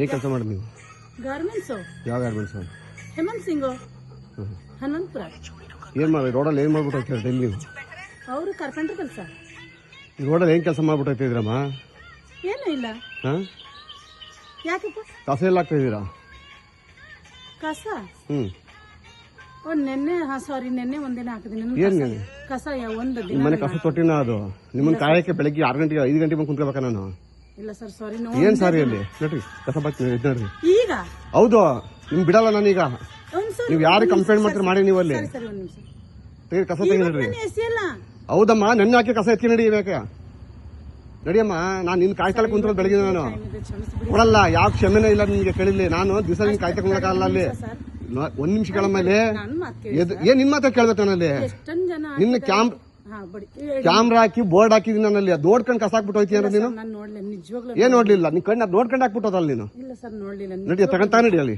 ಏನ್ ಕೆಲಸ ಮಾಡಿ ನೀವು? ಗಾರ್ಮೆಂಟ್ಸು ಯಾವ ಗಾರ್ಮೆಂಟ್ಸ್ ಹೇಮಂತ್ ಸಿಂಗು ಹನುಮಂತಪುರ. ಏನ್ ಮಾಡಿ ರೋಡಲ್ಲಿ ಏನ್ ಮಾಡ್ಬಿಟ್ಟು ಡೈಲಿ ನೀವು? ಅವರು ಕಾರ್ಪೆಂಟರ್ ಕೆಲಸ. ಈ ರೋಡಲ್ಲಿ ಏನ್ ಕೆಲಸ ಮಾಡ್ಬಿಟ್ಟು ಹೋಗ್ತಿದ್ದೀರಮ್ಮ ಏನೂ ಇಲ್ಲ. ಹಾ? ಯಾಕಪ್ಪ? ಕಸ ಎಲ್ಲ ಆಗ್ತಾ ಇದ್ದೀರಾ? ಕಸ? ಹ್ಮ್. ಓ ನೆನ್ನೆ ಹಾಂ ಸಾರಿ ನೆನ್ನೆ ಒಂದಿನ ಹಾಕಿದ್ದೀನಿ. ಏನ್ ಕಸ ಒಂದು ನಿಮ್ಮ ಮನೆ ಕಸ ತೊಟ್ಟಿನ ಅದು. ನಿಮ್ಮನ್ನ ಕಾಯಕ್ಕೆ ಬೆಳಗ್ಗೆ ಆರು ಗಂಟೆಗೆ ಐದು ಗಂಟೆ ಬಂದು ಕುಂತ್ಕೋಬೇಕಾ ನಾನು? ಇಲ್ಲ ಸರ್ ಸಾರಿ ನೋ ಏನ್ ಸಾರಿ ಅಲ್ಲಿ? ನೋಡ್ರಿ ಕಸ ನೋಡ್ರಿ ಈಗ? ಹೌದು ನಿಮ್ ಬಿಡಲ್ಲ ನಾನೀಗ. ಒಂದ್ ಸರಿ ನೀವು ಯಾರಿಗೆ ಕಂಪ್ಲೇಂಟ್ ಮಾಡ್ತೀರಿ ಮಾಡಿ ನೀವು ಅಲ್ಲಿ. ಸರಿ ಸರಿ ಒಂದ್ ನಿಮಿಷ. ತೆಗಿ ಕಸ ತೆಗಿ ನಡ್ರಿ. ಎಸಿಯಲ್ಲ ಹೌದಮ್ಮ ನೆನ್ನೆ ಹಾಕಿ ಕಸ ಎತ್ತಿ ನಡಿ ಬೇಕ ನಡಿಯಮ್ಮ ನಾನು ನಿನ್ ಕಾಯ್ತಾಳೆ ಕುಂತ ಬೆಳಗ್ಗೆ ನಾನು. ಕ್ಷಮಿಸ್ಬಿಡಿ ಕೊಡಲ್ಲ ಯಾವ ಕ್ಷಮೆನೇ ಇಲ್ಲ ನಿಮ್ಗೆ ಕೇಳಿಲ್ಲ ನಾನು ದಿವಸ ನಿನ್ ಕಾಯ್ತಾ ಕುಂದ್ರಕ್ಕಾಗಲ್ಲ ಅಲ್ಲಿ. ಸರ್. ನ- ಒಂದ್ ನಿಮಿಷ ಕೇಳಮ್ಮಲ್ಲಿ ನನ್ ಮಾತು ಕೇಳಿ ಎದ್- ಏನ್ ನಿನ್ ಮಾತ್ರ ಕೇಳ್ಬೇಕು ನಾನಲ್ಲಿ ಎಷ್ಟೊಂದ್ ಜನ ನಿನ್ನ ಕ್ಯಾಮ್ ಬಡಿ ಕ್ಯಾಮ್ರಾ ಹಾಕಿ ಬೋರ್ಡ್ ಹಾಕಿದೀನಿ ನಾನಲ್ಲಿ ಅದು ನೋಡ್ಕೊಂಡು ಕಸ ಹಾಕ್ಬಿಟ್ಟು ಹೋಯ್ತೀಯ ನೀನು? ನಾನು ನೋಡ್ಲಿ. ನಿಜವಾಗ್ಲೂ ಏನ್ ನೋಡ್ಲಿಲ್ಲ? ನೀನ್ ಕಣ್ಣು ಅದ್ ನೋಡ್ಕೊಂಡು ಹಾಕ್ಬಿಟ್ಟೋದಲ್ಲ ನೀನು? ಇಲ್ಲ ಸರ್ ನೋಡ್ಲಿಲ್ಲ. ನಡಿ ತಗೊಂಡ್ ತಗೊಂಡ್ ನಡಿ ಅಲ್ಲಿ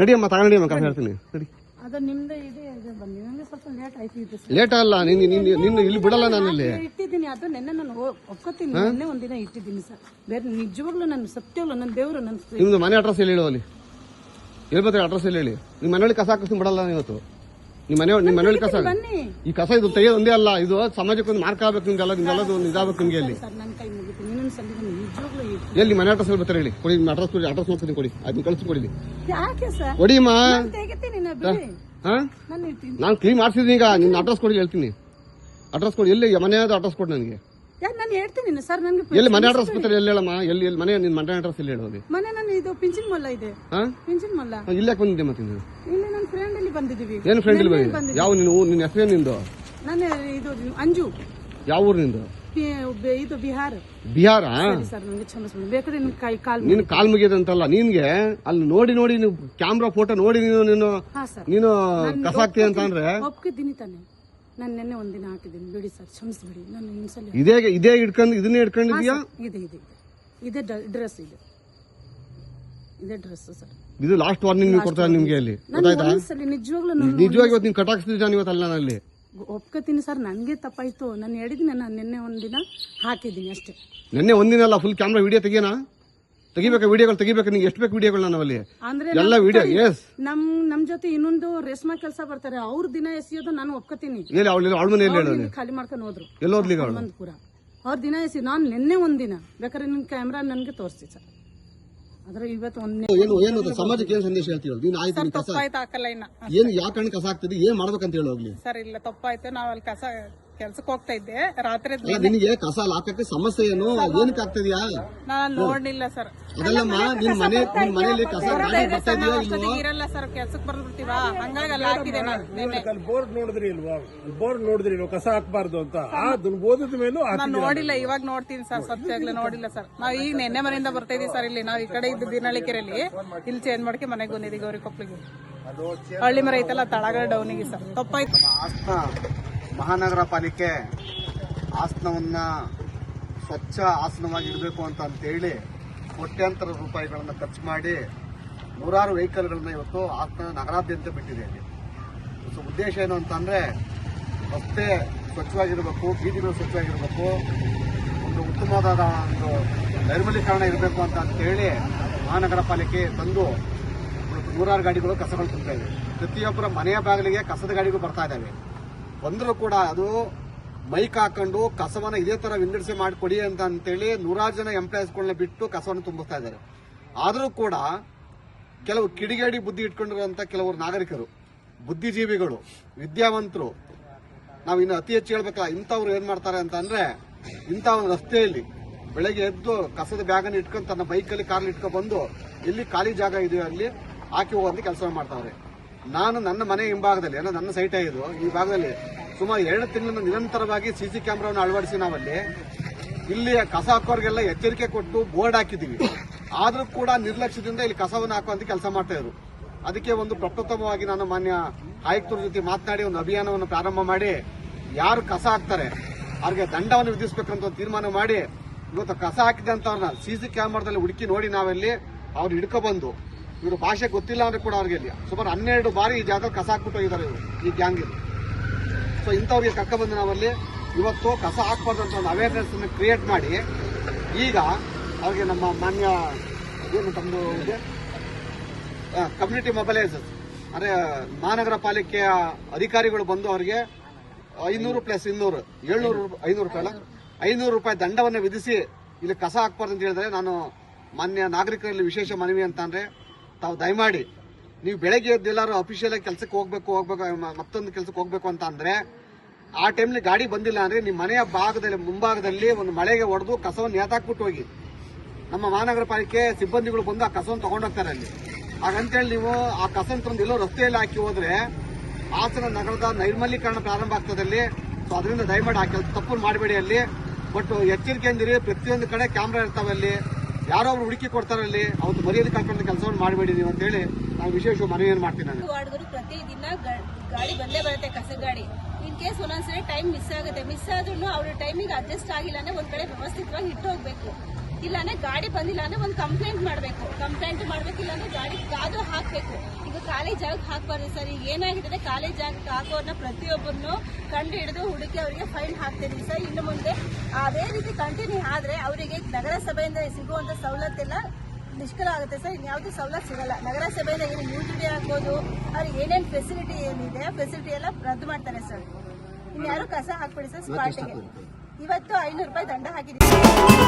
ನಡಿಯಮ್ಮ ತಗೊಂಡಿಯಮ್ಮ ಕಸ ಹೇಳ್ತೀನಿ. ನಡಿ. ಅದು ನಿಮ್ದು ಇದೆ ಇದು ಬಂದಿದೆ ನಂಗೆ ಸ್ವಲ್ಪ ಲೇಟ್ ಆಯ್ತು ಇದು ಸರ್. ಲೇಟ್ ಅಲ್ಲ ನೀನು ನೀನ್ ನಿನ್ನ ಇಲ್ಲಿ ಬಿಡಲ್ಲ ನಾನು ಇಲ್ಲಿ ಇಟ್ಟಿದ್ದೀನಿ. ಅದು ನೆನ್ನೆ ನಾನು ಒಪ್ಕೋತೀನಿ. ನೆನ್ನೆ ಒಂದಿನ ಇಟ್ಟಿದ್ದೀನಿ ಸರ್. ಬೇರೆ ನಿಜವಾಗ್ಲೂ ನಾನು ಸತ್ಯವಲ್ಲ ನನ್ನ ದೇವರು ನನ್ನ ನಿಮ್ದು ಮನೆ ಅಡ್ರೆಸ್ ಎಲ್ಲಿ ಹೇಳು ಅಲ್ಲಿ? ಹೇಳ್ಬೋದು ಅಡ್ರೆಸ್ ಎಲ್ಲಿ ಹೇಳಿ? ನಿಮ್ಮ ಮನೆಯಲ್ಲಿ ಕಸ ಹಾಕಿಸ್ತೀನಿ ಬಿಡಲ್ಲ ನಾನು ಇವತ್ತು? ನಿಮ್ಮ ಮನೆ ನಿಮ್ಮ ಮನೆಯಲ್ಲಿ ಕಸ ಬನ್ನಿ. ಈ ಕಸ ಇದು ತೆಗೆದು ಒಂದೇ ಅಲ್ಲ ಇದು ಸಮಾಜಕ್ಕೆ ಒಂದು ಮಾರ್ಕ್ ಆಗ್ಬೇಕು ನಿಮ್ಗೆಲ್ಲ ನಿಮ್ಗೆಲ್ಲದು ಒಂದು ಇದಾಗಬೇಕು ನಿಮಗೆ ಅಲ್ಲಿ. ಸರ್ ನನ್ನ ಕೈ ಮುಗಿತೀನಿ ಇನ್ನೊಂದು ಸಲ ನಾನು ನಿಜವಾಗ್ಲೂ ಎಲ್ಲಿ ಮನೆ ಅಡ್ರೆಸ್ ಬರ್ತಾರೆ ಹೇಳಿ ಕೊಡಿ ನಿಮ್ಮ ಅಡ್ರೆಸ್ ಕೊಡಿ ಅಡ್ರೆಸ್ ನೋಡ್ತೀನಿ ಕೊಡಿ. ಅದನ್ನ ಕಳಿಸಿ ಕೊಡಿ ಯಾಕೆ ಸರ್? ಕೊಡಿಮ್ಮ ನಾನು ತೆಗಿತೀನಿ ನಾ ಬಿಡಿ. ಹಾ? ನಾನು ಇರ್ತೀನಿ. ನಾನು ಕ್ಲೀನ್ ಮಾಡ್ಸಿದ್ದೀನಿ ಈಗ ನಿನ್ನ ಅಡ್ರೆಸ್ ಕೊಡಿ ಹೇಳ್ತೀನಿ. ಅಡ್ರೆಸ್ ಕೊಡಿ ಎಲ್ಲಿ ಮನೆಯಾದ ಅಡ್ರೆಸ್ ಕೊಡಿ ನನಗೆ. ಯಾಕೆ ನಾನು ಹೇಳ್ತೀನಿ ಸರ್ ನನಗೆ ಎಲ್ಲಿ ಮನೆ ಅಡ್ರೆಸ್ ಬರ್ತಾರೆ ಎಲ್ಲಿ ಹೇಳಮ್ಮ? ಎಲ್ಲಿ ಎಲ್ಲಿ ಮನೆ ನಿನ್ನ ಮನೆ ಅಡ್ರೆಸ್ ಎಲ್ಲಿ ಹೇಳೋದು? ಮನೆ ನಾನು ಇದು ಪಿಂಚಿನ ಮೊಲ್ಲ ಇದೆ. ಹಾ? ಪಿಂಚಿನ ಮೊಲ್ಲ. ಇಲ್ಲೇ ಬಂದಿದ್ದೆ ಮತ್ತೆ ನೀನು? ಇಲ್ಲಿ ಫ್ರೆಂಡ್ ಇಲ್ಲಿ ಬಂದಿದ್ದೀವಿ. ಏನು ಫ್ರೆಂಡ್ ಇಲ್ಲಿ ಬಂದಿದ್ದೀವಿ. ಬಂದಿದೆ ಯಾವ ನೀನು ನಿನ್ನ ಹೆಸರು ನಿಂದು? ನಾನು ಇದು ಅಂಜು. ಯಾವ ಊರಿನಿಂದ ಇದು ಬಿಹಾರ. ಬಿಹಾರ? ಸರ್ ನನಗೆ ಕ್ಷಮಿಸ್ಬಿಡಿ ಬೇಕಾದ್ರೆ ನಿಮ್ ಕೈ ಕಾಲ್ ನಿನ್ನ ಕಾಲ್ ಮುಗಿಯದಂತಲ್ಲ ನಿನ್ಗೆ ಅಲ್ಲಿ ನೋಡಿ ನೋಡಿ ನೀವು ಕ್ಯಾಮ್ರಾ ಫೋಟೋ ನೋಡಿ ನೀನು ನೀನು ಹಾ ಸರ್. ನೀನು ಕಸ ಹಾಕ್ತೀಯ ಅಂತ ಅಂದ್ರೆ? ಒಪ್ಕಿದ್ದೀನಿ ತಾನೆ. ನಾನು ನಿನ್ನೆ ಒಂದಿನ ಹಾಕಿದ್ದೀನಿ ಬಿಡಿ ಸರ್ ಕ್ಷಮಿಸ್ಬಿಡಿ. ನಾನು ಇನ್ನೊಂದ್ಸಲ ಇದೇ ಇದೇ ಇಟ್ಕೊಂಡು ಇದನ್ನೇ ಇಟ್ಕೊಂಡಿದ್ಯಾ ಇದೆ ಇದೆ ಇದೆ. ಇದೇ ಡ್ರೆಸ್ ಇದೆ. ಇದೇ ಡ್ರೆಸ್ ಸರ್ ಇದು ಲಾಸ್ಟ್ ವಾರ್ನಿಂಗ್ ನೀವು ಕೊಡ್ತಾರೆ ನಿಮ್ಗೆ ಅಲ್ಲಿ. ಗೊತ್ತಾಯ್ತಾ? ನಿಜವಾಗ್ಲೂ ನಾನು ನಿಜವಾಗಿ ಇವತ್ತು ಕಟಾಕ್ಸ್ತಿದ್ದ ಅಲ್ಲ ಒಪ್ಕೋತೀನಿ ಸರ್ ನನಗೆ ತಪ್ಪಾಯ್ತು. ನಾನು ಹೇಳಿದ್ದೀನಿ ನಾನು ನಿನ್ನೆ ಒಂದಿನ ಹಾಕಿದ್ದೀನಿ ಅಷ್ಟೇ. ನಿನ್ನೆ ಒಂದಿನ ಅಲ್ಲ ಫುಲ್ ಕ್ಯಾಮ್ರಾ ವಿಡಿಯೋ ತೆಗಿಯೋಣ ತೆಗಿಬೇಕಾ ವಿಡಿಯೋಗಳು ತೆಗಿಬೇಕು ನಿಂಗೆ? ಎಷ್ಟು ಬೇಕು ವಿಡಿಯೋಗಳು ನಾವಲ್ಲಿ ಅಂದ್ರೆ ಎಲ್ಲ ವಿಡಿಯೋ ಎಸ್ ನಮ್ ನಮ್ ಜೊತೆ ಇನ್ನೊಂದು ರೇಷ್ಮಾ ಕೆಲಸ ಬರ್ತಾರೆ. ಅವ್ರ ದಿನ ಎಸೆಯೋದು ನಾನು ಒಪ್ಕೋತೀನಿ. ಎಲ್ಲಿ ಅವಳು ಅವಳ ಮನೆ ಎಲ್ಲಿ ಹೇಳೋದು ಇಲ್ಲಿ ಖಾಲಿ ಮಾಡ್ಕೊಂಡು ಹೋದ್ರು. ಎಲ್ಲಿ ಹೋದ್ಲಿಗ ಅವಳು. ಹನುಮಂತಪುರ ಅವ್ರ ದಿನ ಎಸಿ ನಾನು ನಿನ್ನೆ ಒಂದಿನ ಬೇಕಾದ್ರೆ ನಿಮ್ ಕ್ಯಾಮ್ರಾ ನನಗೆ ತೋರಿಸಿ ಸರ್ ಆದ್ರೆ ಇವತ್ತು ಒಂದೇ ಏನು ಏನು ಅದು ಸಮಾಜಕ್ಕೆ ಏನು ಸಂದೇಶ ಹೇಳ್ತೀವಿ ನೀನು ಆಯ್ತು ನೀನು ಕಸ? ತಪ್ಪಾಯ್ತು ಹಾಕಲ್ಲ ಇನ್ನ. ಏನು ಯಾವ ಕಾರಣ ಕಸ ಆಗ್ತದೆ? ಏನ್ ಮಾಡ್ಬೇಕಂತ ಹೇಳಿ ಹೋಗ್ಲಿ. ಸರ್ ಇಲ್ಲ ತಪ್ಪಾಯ್ತು. ನಾವ್ ಅಲ್ಲಿ ಕಸ ಕೆಲ್ಸಕ್ಕೆ ಹೋಗ್ತಾ ಇದ್ದೆ. ರಾತ್ರಿ ನಿನಗೆ ಕಸ ಹಾಕಕ್ಕೆ ಸಮಸ್ಯೆ ಏನು? ಏನಕ್ಕೆ ಆಗ್ತದ್ಯಾ? ನಾನು ನೋಡ್ಲಿಲ್ಲ ಸರ್. ಅದಲ್ಲಮ್ಮ ನಿನ್ ಮನೆ ನಿನ್ ಮನೆಯಲ್ಲಿ ಕಸ ಗಾಡಿ ಬರ್ತಾ ಇದೆಯಾ ಇಲ್ವೋ? ಇರಲ್ಲ ಸರ್ ಕೆಲ್ಸಕ್ಕೆ ಬರ್ಬಿಡ್ತೀವ ಹಂಗಾಗಿ ಅಲ್ಲಿ ಹಾಕಿದೆ ನಾನು ನಿನ್ನೆ. ಅಲ್ಲಿ ಬೋರ್ಡ್ ನೋಡಿದ್ರಿ ಇಲ್ವಾ? ಬೋರ್ಡ್ ನೋಡಿದ್ರಿ ಇಲ್ವಾ? ಕಸ ಹಾಕ್ಬಾರ್ದು ಅಂತ. ಅದನ್ನ ಓದಿದ ಮೇಲೂ ನಾನು ನೋಡಿಲ್ಲ ಇವಾಗ ನೋಡ್ತೀನಿ ಸರ್ ಸತ್ಯಾಗ್ಲೂ ನೋಡಿಲ್ಲ ಸರ್. ನಾವ್ ಈಗ ನಿನ್ನೆ ಮನೆಯಿಂದ ಬರ್ತಾ ಇದೀವಿ ಸರ್ ಇಲ್ಲಿ. ನಾವ್ ಈ ಕಡೆ ಇದ್ದು ದಿನಳಿಕೆರೆಯಲ್ಲಿ ಇಲ್ಲಿ ಚೇಂಜ್ ಮಾಡ್ಕೆ ಮನೆಗೆ ಬಂದಿದ್ದೀವಿ ಗೌರಿ ಕೊಪ್ಪಳಿಗೆ ಹಳ್ಳಿ ಮರ ಐತಲ್ಲ ತಳಗಡೆ ಡೌನಿಗೆ ಸರ್. ತಪ್ಪಾಯ್ತು. ಮಹಾನಗರ ಪಾಲಿಕೆ ಆಸನವನ್ನು ಸ್ವಚ್ಛ ಆಸನವಾಗಿ ಇಡಬೇಕು ಅಂತ ಅಂತೇಳಿ ಕೋಟ್ಯಾಂತರ ರೂಪಾಯಿಗಳನ್ನು ಖರ್ಚು ಮಾಡಿ ನೂರಾರು ವೆಹಿಕಲ್ಗಳನ್ನ ಇವತ್ತು ಆಸನ ನಗರಾದ್ಯಂತ ಬಿಟ್ಟಿದೆ ಅಲ್ಲಿ ಸೊ ಉದ್ದೇಶ ಏನು ಅಂತಂದರೆ ರಸ್ತೆ ಸ್ವಚ್ಛವಾಗಿರಬೇಕು, ಬೀದಿಗಳು ಸ್ವಚ್ಛವಾಗಿರಬೇಕು, ಒಂದು ಉತ್ತಮವಾದ ಒಂದು ನೈರ್ಮಲೀಕರಣ ಇರಬೇಕು ಅಂತ ಅಂತೇಳಿ ಮಹಾನಗರ ಪಾಲಿಕೆ ತಂದು ನೂರಾರು ಗಾಡಿಗಳು ಕಸಗಳು ತುಂಬ್ತಾ ಇದೆ. ಪ್ರತಿಯೊಬ್ಬರ ಮನೆಯ ಬಾಗಿಲಿಗೆ ಕಸದ ಗಾಡಿಗಳು ಬರ್ತಾ ಇದ್ದಾವೆ. ಬಂದರೂ ಕೂಡ ಅದು ಮೈಕ್ ಹಾಕೊಂಡು ಕಸವನ್ನ ಇದೇ ತರ ವಿಂಗಡಿಸಿ ಮಾಡಿಕೊಡಿ ಅಂತ ಅಂತೇಳಿ ನೂರಾರು ಜನ ಎಂಪ್ಲಾಯೀಸ್ಗಳನ್ನ ಬಿಟ್ಟು ಕಸವನ್ನು ತುಂಬಿಸ್ತಾ ಇದ್ದಾರೆ. ಆದರೂ ಕೂಡ ಕೆಲವು ಕಿಡಿಗೇಡಿ ಬುದ್ಧಿ ಇಟ್ಕೊಂಡಿರುವಂತ ಕೆಲವರು ನಾಗರಿಕರು, ಬುದ್ಧಿಜೀವಿಗಳು, ವಿದ್ಯಾವಂತರು, ನಾವು ಇನ್ನು ಅತಿ ಹೆಚ್ಚು ಹೇಳ್ಬೇಕಲ್ಲ, ಇಂಥವ್ರು ಏನ್ ಮಾಡ್ತಾರೆ ಅಂತ ಅಂದ್ರೆ ಇಂಥ ಒಂದು ರಸ್ತೆಯಲ್ಲಿ ಬೆಳಗ್ಗೆ ಎದ್ದು ಕಸದ ಬ್ಯಾಗನ್ನು ಇಟ್ಕೊಂಡು ತನ್ನ ಬೈಕಲ್ಲಿ ಕಾರ್ ಇಟ್ಕೊಂಡು ಬಂದು ಎಲ್ಲಿ ಖಾಲಿ ಜಾಗ ಇದೆಯೋ ಅಲ್ಲಿ ಹಾಕಿ ಹೋಗುವಂತ ಕೆಲಸ ಮಾಡ್ತಾವ್ರೆ. ನಾನು ನನ್ನ ಮನೆ ಹಿಂಭಾಗದಲ್ಲಿ ಏನೋ ನನ್ನ ಸೈಟೇ ಇದು, ಈ ಭಾಗದಲ್ಲಿ ಸುಮಾರು ಎರಡು ತಿಂಗಳಿಂದ ನಿರಂತರವಾಗಿ ಸಿಸಿ ಕ್ಯಾಮ್ರಾವನ್ನು ಅಳವಡಿಸಿ ನಾವಲ್ಲಿ ಇಲ್ಲಿ ಕಸ ಹಾಕೋರಿಗೆಲ್ಲ ಎಚ್ಚರಿಕೆ ಕೊಟ್ಟು ಬೋರ್ಡ್ ಹಾಕಿದೀವಿ ಆದರೂ ಕೂಡ ನಿರ್ಲಕ್ಷ್ಯದಿಂದ ಇಲ್ಲಿ ಕಸವನ್ನು ಹಾಕುವಂತ ಕೆಲಸ ಮಾಡ್ತಾ ಇದ್ರು. ಅದಕ್ಕೆ ಒಂದು ಪ್ರಪ್ರಥಮವಾಗಿ ನಾನು ಮಾನ್ಯ ಆಯುಕ್ತರ ಜೊತೆ ಮಾತನಾಡಿ ಒಂದು ಅಭಿಯಾನವನ್ನು ಪ್ರಾರಂಭ ಮಾಡಿ, ಯಾರು ಕಸ ಹಾಕ್ತಾರೆ, ಅವ್ರಿಗೆ ದಂಡವನ್ನು ವಿಧಿಸಬೇಕಂತ ಒಂದು ತೀರ್ಮಾನ ಮಾಡಿ, ಇವತ್ತು ಕಸ ಹಾಕಿದಂತವ್ರನ್ನ ಸಿ ಕ್ಯಾಮ್ರಾದಲ್ಲಿ ಹುಡುಕಿ ನೋಡಿ ನಾವಲ್ಲಿ ಅವ್ರು ಹಿಡ್ಕೊ ಬಂದು ಇವ್ರ ಭಾಷೆ ಗೊತ್ತಿಲ್ಲ ಅಂದ್ರೆ ಕೂಡ ಅವ್ರಿಗೆ ಇಲ್ಲ. ಸುಮಾರು ಹನ್ನೆರಡು ಬಾರಿ ಈ ಜಾಗದಲ್ಲಿ ಕಸ ಹಾಕ್ಬಿಟ್ಟು ಹೋಗಿದ್ದಾರೆ ಇವರು, ಈ ಗ್ಯಾಂಗ್ ಇಲ್ಲಿ ಸೊ ಇಂಥವ್ರಿಗೆ ಕಕ್ಕ ಬಂದು ನಾವಲ್ಲಿ ಇವತ್ತು ಕಸ ಹಾಕ್ಬಾರ್ದು ಅಂತ ಒಂದು ಅವೇರ್ನೆಸ್ ಕ್ರಿಯೇಟ್ ಮಾಡಿ, ಈಗ ಅವ್ರಿಗೆ ನಮ್ಮ ಮಾನ್ಯ ಏನು ತಮ್ಮದು ಕಮ್ಯುನಿಟಿ ಮೊಬೈಲೈಸರ್ಸ್ ಅಂದ್ರೆ ಮಹಾನಗರ ಪಾಲಿಕೆಯ ಅಧಿಕಾರಿಗಳು ಬಂದು ಅವರಿಗೆ ಐನೂರು ಪ್ಲಸ್ ಇನ್ನೂರು, ಏಳ್ನೂರು ಐನೂರು ರೂಪಾಯಿ ಐನೂರು ರೂಪಾಯಿ ದಂಡವನ್ನು ವಿಧಿಸಿ ಇಲ್ಲಿ ಕಸ ಹಾಕ್ಬಾರ್ದು ಅಂತ ಹೇಳಿದ್ರೆ ನಾನು ಮಾನ್ಯ ನಾಗರಿಕರಲ್ಲಿ ವಿಶೇಷ ಮನವಿ ಅಂತ ಅಂದ್ರೆ ತಾವು ದಯಮಾಡಿ, ನೀವು ಬೆಳಗ್ಗೆ ಎದ್ದೆಲ್ಲರೂ ಅಫಿಷಿಯಲ್ ಆಗಿ ಕೆಲಸಕ್ಕೆ ಹೋಗ್ಬೇಕು ಹೋಗ್ಬೇಕು ಮತ್ತೊಂದು ಕೆಲಸಕ್ಕೆ ಹೋಗ್ಬೇಕು ಅಂತ ಅಂದ್ರೆ, ಆ ಟೈಮ್ಲಿ ಗಾಡಿ ಬಂದಿಲ್ಲ ಅಂದ್ರೆ ನಿಮ್ಮ ಮನೆಯ ಭಾಗದಲ್ಲಿ, ಮುಂಭಾಗದಲ್ಲಿ ಒಂದು ಮಳೆಗೆ ಹೊಡೆದು ಕಸವನ್ನು ನೇತಾಕ್ಬಿಟ್ಟು ಹೋಗಿ. ನಮ್ಮ ಮಹಾನಗರ ಪಾಲಿಕೆ ಸಿಬ್ಬಂದಿಗಳು ಬಂದು ಆ ಕಸವನ್ನು ತಗೊಂಡೋಗ್ತಾರೆ ಅಲ್ಲಿ. ಹಾಗಂತೇಳಿ ನೀವು ಆ ಕಸನ ತಂದು ಎಲ್ಲೋ ರಸ್ತೆಯಲ್ಲಿ ಹಾಕಿ ಹೋದ್ರೆ, ಹಾಸನ ನಗರದ ನೈರ್ಮಲೀಕರಣ ಪ್ರಾರಂಭ ಆಗ್ತದೆ ಅಲ್ಲಿ. ಸೊ ಅದರಿಂದ ದಯಮಾಡಿ ಆ ಕೆಲಸ ತಪ್ಪು ಮಾಡಬೇಡಿ ಅಲ್ಲಿ. ಬಟ್ ಎಚ್ಚರಿಕೆಯಿಂದಿರಿ, ಪ್ರತಿಯೊಂದು ಕಡೆ ಕ್ಯಾಮ್ರಾ ಇರ್ತಾವೆ ಅಲ್ಲಿ. ಯಾರೋ ಒಬ್ರು ಹುಡುಕಿ ಕೊಡ್ತಾರಲ್ಲಿ ಅವತ್ತು ಮರ್ಯಾದೆ ಕಳ್ಕೊಂಡ ಕೆಲಸವನ್ನು ಮಾಡಬೇಡಿ ನೀವು ಅಂತೇಳಿ ನಾನು ವಿಶೇಷ ಮನವಿಯನ್ನು ಮಾಡ್ತೀನಿ ನಾನು. ವಾರ್ಡ್ಗಳು ಪ್ರತಿದಿನ ಗಾಡಿ ಬಂದೇ ಬರುತ್ತೆ ಕಸ ಗಾಡಿ. ಇನ್ ಕೇಸ್ ಒಂದೊಂದ್ಸರಿ ಟೈಮ್ ಮಿಸ್ ಆಗುತ್ತೆ ಮಿಸ್ ಆದ್ರೂ ಅವ್ರ ಟೈಮಿಗೆ ಅಡ್ಜಸ್ಟ್ ಆಗಿಲ್ಲ ಅಂದ್ರೆ ಒಂದ್ ಕಡೆ ವ್ಯವಸ್ಥಿತವಾಗಿ ಇಟ್ಟು ಹೋಗ್ಬೇಕು. ಇಲ್ಲಾಂದ್ರೆ ಗಾಡಿ ಬಂದಿಲ್ಲ ಅಂದ್ರೆ ಒಂದು ಕಂಪ್ಲೇಂಟ್ ಮಾಡಬೇಕು. ಕಂಪ್ಲೇಂಟ್ ಮಾಡ್ಬೇಕು ಇಲ್ಲಾಂದ್ರೆ ಗಾಡಿ ಕಾದು ಹಾಕ್ಬೇಕು. ಈಗ ಖಾಲಿ ಜಾಗಕ್ಕೆ ಹಾಕ್ಬಾರ್ದು ಸರ್. ಈಗ ಏನಾಗಿದೆ ಖಾಲಿ ಜಾಗಕ್ಕೆ ಹಾಕೋರ್ನ ಪ್ರತಿಯೊಬ್ಬರನ್ನು ಕಂಡು ಹಿಡಿದು ಹುಡುಕಿ ಅವರಿಗೆ ಫೈನ್ ಹಾಕ್ತಿದ್ವಿ ಸರ್. ಇನ್ನು ಮುಂದೆ ಅದೇ ರೀತಿ ಕಂಟಿನ್ಯೂ ಆದ್ರೆ ಅವರಿಗೆ ನಗರಸಭೆಯಿಂದ ಸಿಗುವಂತ ಸವಲತ್ತೆಲ್ಲ ನಿಷ್ಕಲ ಆಗುತ್ತೆ ಸರ್. ಇನ್ಯಾವುದೂ ಸವಲತ್ತು ಸಿಗಲ್ಲ. ನಗರಸಭೆಯಿಂದ ಏನು ಯೂಟಿಲಿಟಿ ಆಗ್ಬೋದು ಅವ್ರಿಗೆ ಏನೇನು ಫೆಸಿಲಿಟಿ ಏನಿದೆ ಫೆಸಿಲಿಟಿ ಎಲ್ಲ ರದ್ದು ಮಾಡ್ತಾರೆ ಸರ್. ಇನ್ಯಾರು ಕಸ ಹಾಕ್ಬಿಡಿ ಸರ್ ಸ್ಪಾಟಿಗೆ. ಇವತ್ತು ಐನೂರು ರೂಪಾಯಿ ದಂಡ ಹಾಕಿದ್ದೀವಿ